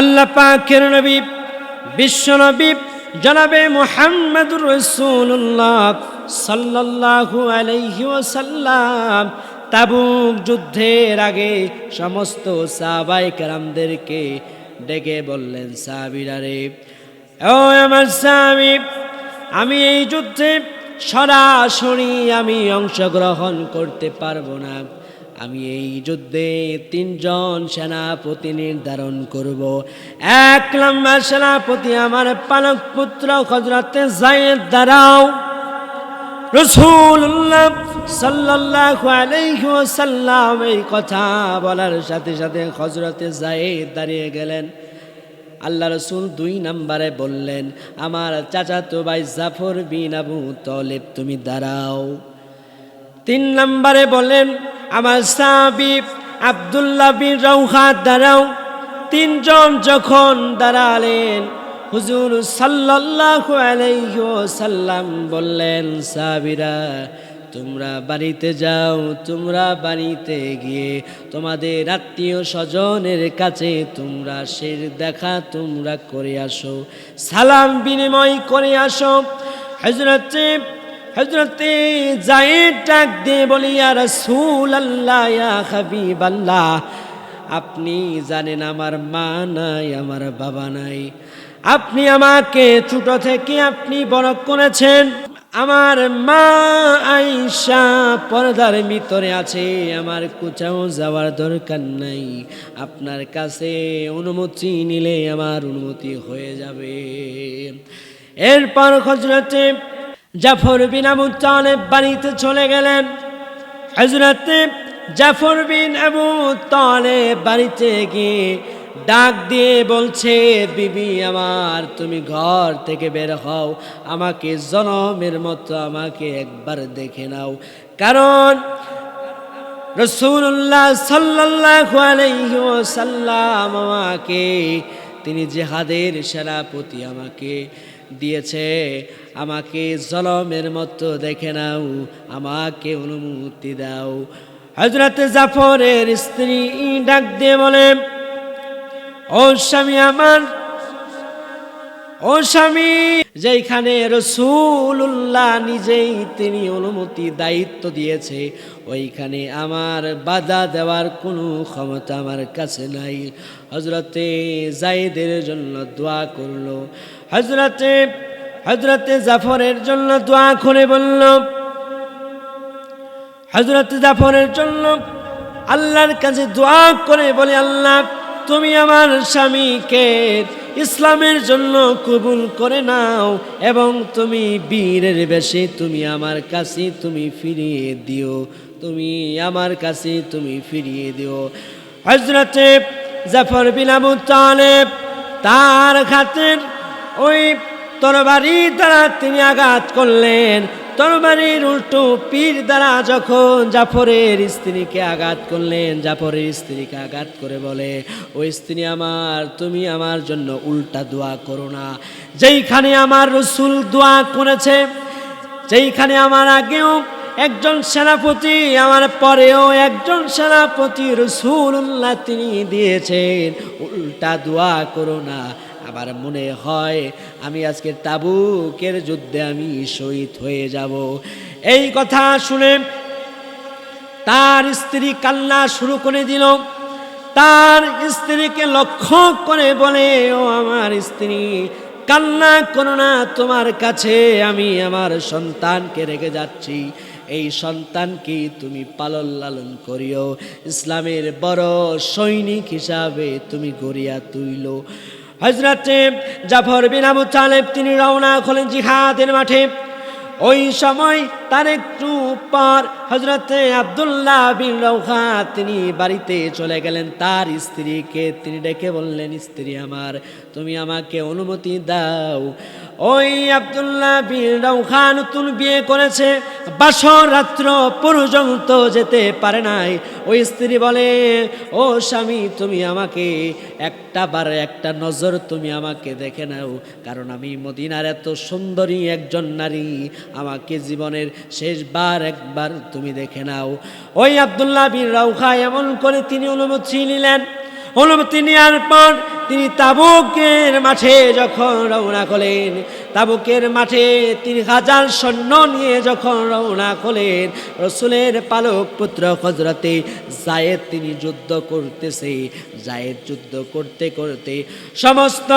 আল্লাহ পাকের নবী, বিশ্ব নবী, জনাবে মোহাম্মদুর রসুল্লাহ সাল্লাল্লাহু আলাইহি ওয়াসাল্লাম। তাবুক যুদ্ধের আগে সমস্ত সাহাবাই কেরামদেরকে ডেকে বললেন, সাহাবিরা রে, ও আমার স্বামী আমি এই যুদ্ধে সরাসরি আমি অংশগ্রহণ করতে পারব না। আমি এই যুদ্ধে তিনজন সেনাপতি নির্ধারণ করব। এক নম্বর সেনাপতি আমার পালক পুত্র হজরতে জায়েদ দাঁড়াও রসুল্লাহ সাল্লাল্লাহু আলাইহি ওয়াসাল্লাম এই কথা বলার সাথে সাথে হজরতে জায়েদ দাঁড়িয়ে গেলেন। আল্লাহ রসুল দুই নম্বরে বললেন, আমার চাচাতো ভাই জাফর বিন আবু তলেব, তুমি দাঁড়াও। তিন নম্বরে বলেন আমার সাবিব আবদুল্লাহ বিন রৌহা দাঁড়াও তিনজন যখন দাঁড়ালেন, হুজুর সাল্লাল্লাহু আলাইহি ওয়াসাল্লাম বললেন, সাবিরা, তোমরা বাড়িতে যাও, তোমরা বাড়িতে গিয়ে তোমাদের আত্মীয় স্বজনের কাছে তোমরা শের দেখা তোমরা করে আসো, সালাম বিনিময় করে আসো। হজরতে হজরতে জায়েদ ডাক দিয়ে বলি, ইয়া রাসূল আল্লাহ হাবিব আল্লাহ আপনি জানেন আমার মা নাই, আমার বাবা নাই। আপনি আমাকে ছোট থেকে আপনি বড় করেছেন। আমার মা আইসা পর্দার ভিতরে আছে, আমার কোথাও যাওয়ার দরকার নাই। আপনার কাছে অনুমতি নিলে আমার অনুমতি হয়ে যাবে। এরপর হজরতে জাফর বিন আবু তালেব বাড়িতে চলে গেলেন। হজরতে জাফর বিন আবু তালেব বাড়িতে গিয়ে ডাক দিয়ে বলছে, বিবি আমার, তুমি ঘর থেকে বের হও। আমাকে জনমের মতো আমাকে একবার দেখে নাও। কারণ রসুল্লাহ সাল্লাল্লাহু আলাইহি ওয়াসাল্লাম আমাকে, তিনি জেহাদের সেনাপতি আমাকে দিয়েছে, আমাকে জলমের মতো দেখে নাও, আমাকে অনুমতি দাও। হজরত জাফরের স্ত্রী ডাক দিয়ে বলে, ও স্বামী আমার, ও স্বামী যেখানে রসুল্লাহ নিজেই তিনি অনুমতি, দায়িত্ব দিয়েছে, ওইখানে আমার বাধা দেওয়ার কোনো ক্ষমতা আমার কাছে নাই। হজরতে জাইদের জন্য দোয়া করল। হজরতে হজরতে জাফরের জন্য দোয়া করে বলল হজরতে জাফরের জন্য আল্লাহর কাছে দোয়া করে বলে, আল্লাহ, তুমি আমার স্বামীকে ইসলামের জন্য কবুল করে নাও এবং তুমি বীরের বেশে তুমি আমার কাছে তুমি ফিরিয়ে দিও, তুমি আমার কাছে তুমি ফিরিয়ে দিও। হজরতে জাফর বিন আবু তালেব তার খাতের ওই তরবারি দ্বারা তিনি আঘাত করলেন। তরবারির উল্টো পীর দ্বারা যখন জাফরের স্ত্রীকে আঘাত করলেন, জাফরের স্ত্রীকে আঘাত করে বলে, ওই স্ত্রী আমার, তুমি আমার জন্য উল্টা দোয়া করো না। যেইখানে আমার রসুল দোয়া করেছে, যেইখানে আমার আগেও একজন সেনাপতি, আমার পরেও একজন সেনাপতি রসুল্লাহ তিনি দিয়েছেন। উল্টা দোয়া করো না। আমার মনে হয় আমি আজকে তাবুকের যুদ্ধে আমি শহীদ হয়ে যাব। এই কথা শুনে তার স্ত্রী কান্না শুরু করে দিল। তার স্ত্রীকে লক্ষ্য করে বলে, ও আমার স্ত্রী, কান্না করো না, তোমার কাছে আমি আমার সন্তানকে রেখে যাচ্ছি। এই সন্তানকে তুমি পালন লালন করিও। ইসলামের বড় সৈনিক হিসাবে তুমি গড়িয়া তুইল হজরতে জাফর বিন আবু তালেব তিনি রওনা হলেন জিহাদের মাঠে। ওই সময় তার একটু পর হজরতে আবদুল্লাহ বিন রৌহা তিনি বাড়িতে চলে গেলেন। তার স্ত্রীকে তিনি ডেকে বললেন, স্ত্রী আমার, তুমি আমাকে অনুমতি দাও। ওই আবদুল্লাহ বিন রৌহা নতুন বিয়ে করেছে। বাসর রাত্র পর্যন্ত যেতে পারে নাই। ওই স্ত্রী বলে, ও স্বামী, তুমি আমাকে একটা বার একটা নজর তুমি আমাকে দেখে নাও। কারণ আমি মদিনার এত সুন্দরী একজন নারী। আমাকে জীবনের শেষবার একবার তুমি দেখে নাও। ওই আবদুল্লাহ বিন রাউখা এমন করে তিনি অনুমতি নিলেন। অনুমতি নেওয়ার পর তিনি তাবুকের মাঠে যখন রওনা করলেন তাবুকের মাঠে তিন হাজার সৈন্য নিয়ে যখন রওনা করলেন রসুলের পালক পুত্র হজরতে জায়েদ তিনি যুদ্ধ করতেছে। জায়েদ যুদ্ধ করতে করতে সমস্ত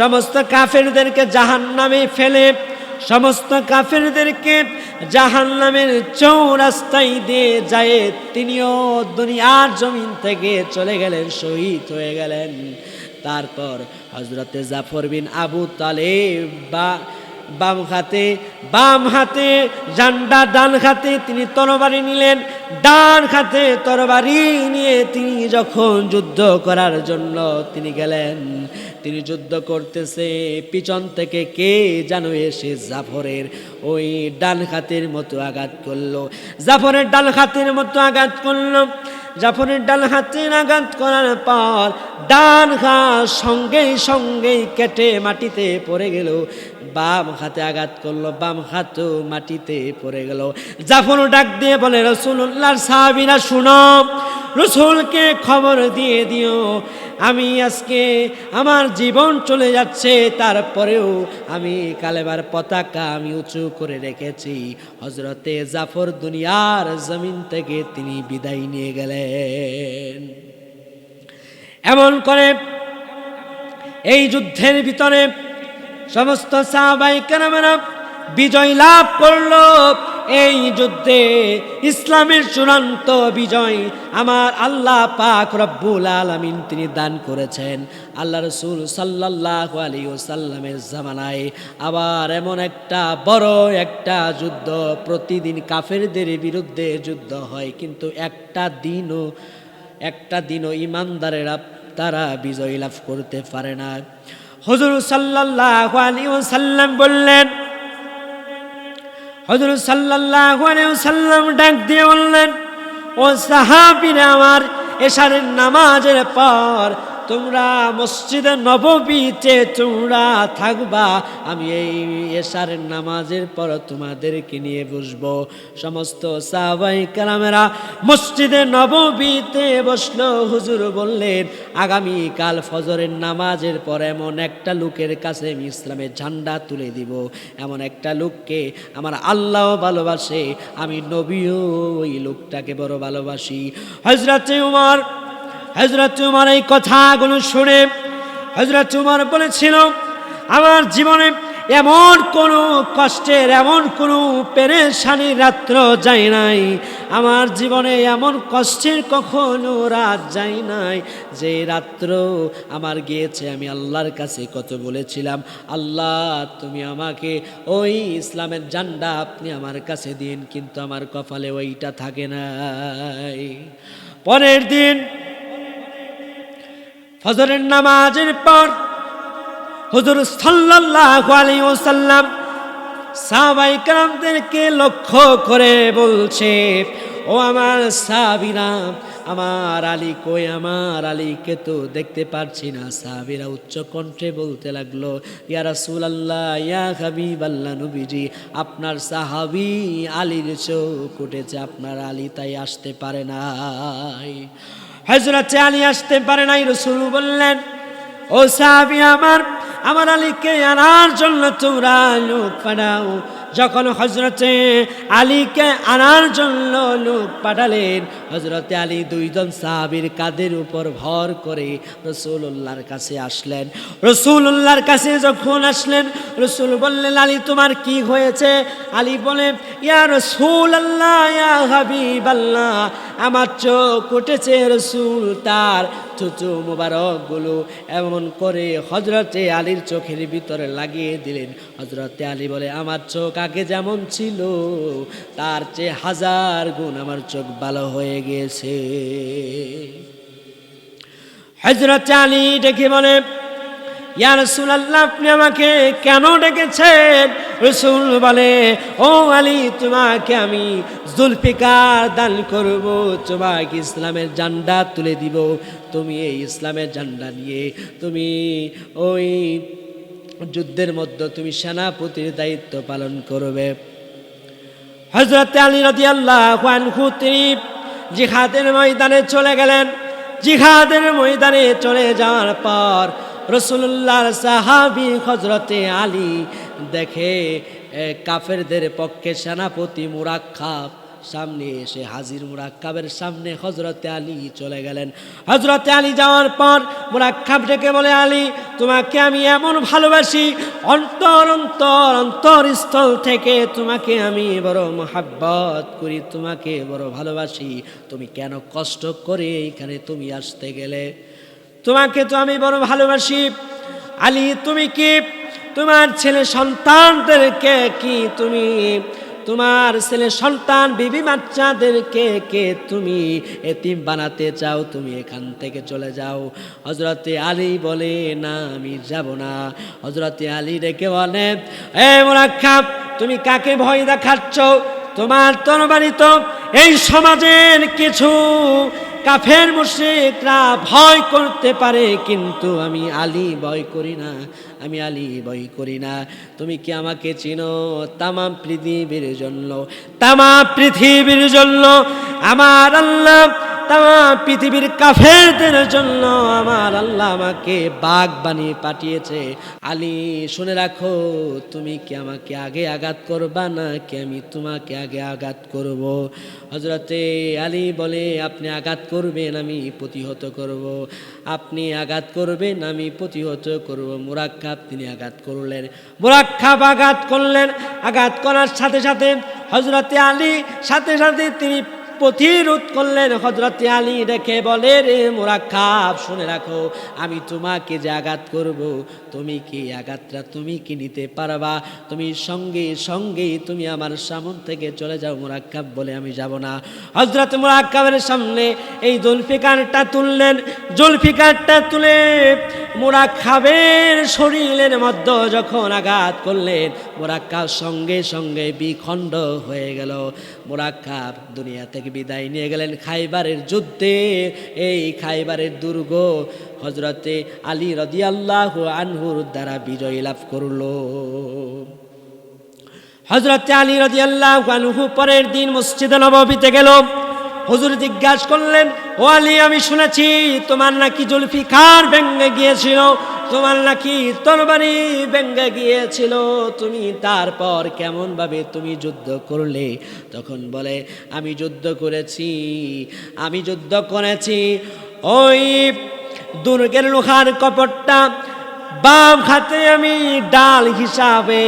সমস্ত কাফেরদেরকে জাহান নামে ফেলে সমস্ত কাফেরদেরকে জাহান নামের চৌরাস্তায় দিয়ে যায়। তিনিও দুনিয়ার জমিন থেকে চলে গেলেন, শহীদ হয়ে গেলেন। তারপর হজরতে জাফর বিন আবু তালেব বা বাম হাতে বাম হাতে, জান্ডা ডান হাতে তিনি তরবারি নিলেন। ডান হাতে তরবারি নিয়ে তিনি যখন যুদ্ধ করার জন্য তিনি গেলেন তিনি যুদ্ধ করতেছে, পিছন থেকে কে যেন এসে জাফরের ওই ডান হাতের মতো আঘাত করল। জাফরের ডান হাতের মতো আঘাত করল। জাফরের ডান হাতের আঘাত করার পর ডান হাত সঙ্গেই সঙ্গেই কেটে মাটিতে পড়ে গেল। বাম হাতে আঘাত করল, বাম হাতও মাটিতে পড়ে গেল। জাফর ডাক দিয়ে বলে রসুল্লাহর সাহাবিরা, শুনো। রসুলকে খবর দিয়ে দিও। আমি আজকে আমার জীবন চলে যাচ্ছে, তারপরেও আমি কালেবার পতাকা আমি উঁচু করে রেখেছি। হজরতে জাফর দুনিয়ার জমিন থেকে তিনি বিদায় নিয়ে গেলেন। এমন করে এই যুদ্ধের ভিতরে সমস্ত সাহাবাই কেরামেরা বিজয় লাভ করল। এই যুদ্ধে ইসলামের চূড়ান্ত বিজয় আমার আল্লাহ পাক রব্বুল আলমিন তিনি দান করেছেন। আল্লাহ রসুল সাল্লাহ আলী সাল্লামের জামানায় আবার এমন একটা বড় একটা যুদ্ধ, প্রতিদিন কাফেরদের বিরুদ্ধে যুদ্ধ হয়, কিন্তু একটা দিনও একটা দিনও ইমানদারেরা তারা বিজয় লাভ করতে পারে না। হজর সাল্লাহ আলী সাল্লাম বললেন হজর সাল্লাহ সাল্লাম ডাক দিয়ে বললেন ও সাহাবিরা আমার এশারের নামাজের পর তোমরা মসজিদে নববীতে তোমরা থাকবা। আমি এই এশারের নামাজের পর তোমাদেরকে নিয়ে বসবো। সমস্ত সাহাবাই কালামেরা মসজিদে নববীতে বসল। হুজুর বললেন আগামী কাল ফজরের নামাজের পর এমন একটা লোকের কাছে আমি ইসলামের ঝান্ডা তুলে দিব। এমন একটা লোককে আমার আল্লাহ ভালোবাসে। আমি নবীও ওই লোকটাকে বড় ভালোবাসি। হজরত উমর হজরত উমর এই কথাগুলো শুনে হজরত উমর বলেছিল, আমার জীবনে এমন কোনো কষ্টের, এমন কোনো পেরেশানির রাত্র যায় নাই। আমার জীবনে এমন কষ্টের কখনো রাত যায় নাই যে রাত্র আমার গিয়েছে। আমি আল্লাহর কাছে কত বলেছিলাম, আল্লাহ, তুমি আমাকে ওই ইসলামের জান্ডা আপনি আমার কাছে দিন, কিন্তু আমার কপালে ওইটা থাকে নাই। পরের দিন হজরের নামাজের পর হজুর সাল্লাহ আলী ওসাল্লাম সাহাবাই লক্ষ্য করে বলছে, ও আমার সাবিরা আমার আলী কই, আমার আলীকে তো দেখতে পারছি না। সাবিরা উচ্চ কণ্ঠে বলতে লাগল, ইয়া রাসুল আল্লাহ ইয়া হাবিব আল্লাহ নবীজি, আপনার সাহাবি আলীর চোখ উঠেছে, আপনার আলী তাই আসতে পারে নাই। হজরত আলী আসতে পারে নাই, রসুল বললেন, ও সাহাবি আমার আমার আলীকে আনার জন্য তোমরা লোক পাঠাও। যখন হজরতে আলীকে আনার জন্য লোক পাঠালেন হজরতে আলী দুইজন সাহাবির কাদের উপর ভর করে রসুল্লাহর কাছে আসলেন। রসুল্লাহর কাছে যখন আসলেন, রসুল বললেন, আলী, তোমার কি হয়েছে? আলী বলে, ইয়া রসুল আল্লাহ ইয়া হাবিব আল্লাহ আমার চোখ উঠেছে রসুল তার চুচু মোবারকগুলো। এমন করে হজরতে আলীর চোখের ভিতরে লাগিয়ে দিলেন। হজরতে আলী বলে, আমার চোখ আগে যেমন ছিল, তার চেয়ে হাজার গুণ আমার চোখ ভালো হয়ে গেছে। হজরত আলী ডেকে বলে ইয়া রসুল আল্লাহ আপনি আমাকে কেন ডেকেছেন? রসুল বলে, ও আলী, তোমাকে আমি জুলফিকার দান করব, তোমাকে ইসলামের জান্ডা তুলে দিব। তুমি এই ইসলামের জান্ডা নিয়ে, তুমি ওই যুদ্ধের মধ্যে তুমি সেনাপতির দায়িত্ব পালন করবে। হজরত আলী রদি আল্লাহ তিনি জিহাদের ময়দানে চলে গেলেন। জিহাদের ময়দানে চলে যাওয়ার পর রসুল্লাহর সাহাবি হজরতে আলী দেখে কাফেরদের পক্ষে সেনাপতি মুরাক্কাব সামনে এসে হাজির। মুরাক্কাবের সামনে হজরতে আলী চলে গেলেন। হজরতে আলী যাওয়ার পর মুরাক্কাব ডেকে বলে, আলী, তোমাকে আমি এমন ভালোবাসি, অন্তর অন্তর, অন্তরস্থল থেকে তোমাকে আমি বড় মহাব্বত করি, তোমাকে বড় ভালোবাসি। তুমি কেন কষ্ট করে এইখানে তুমি আসতে গেলে? তোমাকে তো আমি বড় ভালোবাসি। আলী, তুমি কি? তোমার ছেলে সন্তানদেরকে কি তুমি? তোমার ছেলে সন্তান, বিবি বাচ্চাদেরকে কে তুমি? এতিম বানাতে চাও, তুমি এখান থেকে চলে যাও। হজরতে আলী বলে, না, আমি যাব না। হজরতে আলী রেখে বলে, এ মোরাক্ষাপ তুমি কাকে ভয় দেখাচ্ছ? তোমার তরবারি তো এই সমাজের কিছু কাফের মুশ্রিকরা ভয় করতে পারে কিন্তু আমি আলী ভয় করি না। আমি আলী বই করি না। তুমি কি আমাকে চিনো? তামাম পৃথিবীর জন্য, তামাম পৃথিবীর জন্য, আমার আল্লাহ, তামাম পৃথিবীর কাফেরদের জন্য আমার আল্লাহ আমাকে বাঘ বানিয়ে পাঠিয়েছে। আলী, শুনে রাখো, তুমি কি আমাকে আগে আঘাত করবা না কি আমি তোমাকে আগে আঘাত করব? হজরতে আলী বলে, আপনি আঘাত করবেন, আমি প্রতিহত করব। আপনি আঘাত করবেন, আমি প্রতিহত করব। মুরাক্কাব তিনি আঘাত করলেন। মোরাক্ষাপ আঘাত করলেন। আঘাত করার সাথে সাথে হজরতে আলী, সাথে সাথে তিনি প্রতিরোধ করলেন হজরত আলী রেখে বলে, রে মোরাক্কাব, শুনে রাখো, আমি তোমাকে যে আঘাত করব, তুমি কি আঘাতটা তুমি কি নিতে পারবা? তুমি সঙ্গে সঙ্গেই তুমি আমার সামন থেকে চলে যাও মোরাক্কাব বলে আমি যাব না। হজরত মোরাক্কাবের সামনে এই জুলফিকারটা তুললেন, জুলফিকারটা তুলে মোরাক্কাবের শরীরের মধ্যে যখন আঘাত করলেন, মোরাক্কাব সঙ্গে সঙ্গে বিখণ্ড হয়ে গেল। মোরাক্কাব দুনিয়া থেকে বিদায় নিয়ে গেলেন খাইবারের যুদ্ধে। এই খাইবারের দুর্গ হজরতে আলী রদিয়াল্লাহ আনহুর দ্বারা বিজয় লাভ করল। হজরতে আলী রদিয়াল্লাহ আনহু পরের দিন মসজিদে নবীতে গেল। হুজুর জিজ্ঞাসা করলেন, ও আলী, আমি শুনেছি তোমার নাকি জুলফিকার ব্যঙ্গে গিয়েছিল, তোমার নাকি তরবারি ব্যঙ্গে গিয়েছিল, তুমি তারপর কেমন ভাবে তুমি যুদ্ধ করলে? তখন বলে, আমি যুদ্ধ করেছি, আমি যুদ্ধ করেছি, ওই দুর্গের লোহার কপটটা বাম হাতে আমি ডাল হিসাবে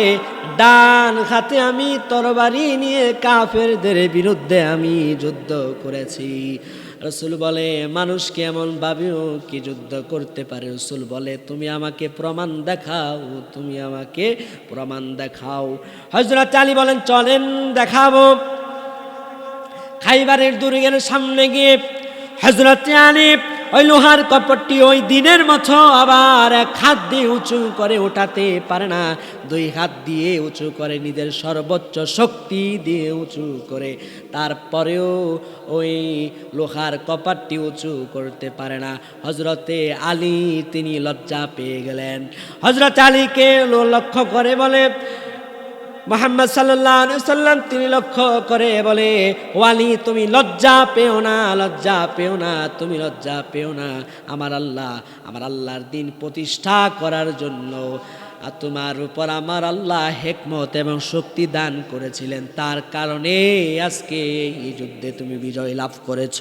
ডান হাতে আমি তরবারি নিয়ে কাফেরদের বিরুদ্ধে আমি যুদ্ধ করেছি। রসুল বলে, মানুষ কেমন ভাবেও কি যুদ্ধ করতে পারে? রসুল বলে, তুমি আমাকে প্রমাণ দেখাও, তুমি আমাকে প্রমাণ দেখাও। হজরত আলী বলেন, চলেন, দেখাবো। খাইবারের দুর্গের সামনে গিয়ে হজরত আলী ওই লোহার কপটটি ওই দিনের মতো আবার এক হাত দিয়ে উঁচু করে ওঠাতে পারে না। দুই হাত দিয়ে উঁচু করে নিজের সর্বোচ্চ শক্তি দিয়ে উঁচু করে। তারপরেও ওই লোহার কপাটটি উঁচু করতে পারে না। হজরতে আলী, তিনি লজ্জা পেয়ে গেলেন। হজরত আলীকে লক্ষ্য করে বলে মোহাম্মদ সাল্লাহ সাল্লাম তিনি লক্ষ্য করে বলে, ওয়ালি, তুমি লজ্জা পেও না, লজ্জা পেও না, তুমি লজ্জা পেও না। আমার আল্লাহ, আমার আল্লাহর দিন প্রতিষ্ঠা করার জন্য আর তোমার উপর আমার আল্লাহ হেকমত এবং শক্তি দান করেছিলেন। তার কারণে আজকে এই যুদ্ধে তুমি বিজয় লাভ করেছ।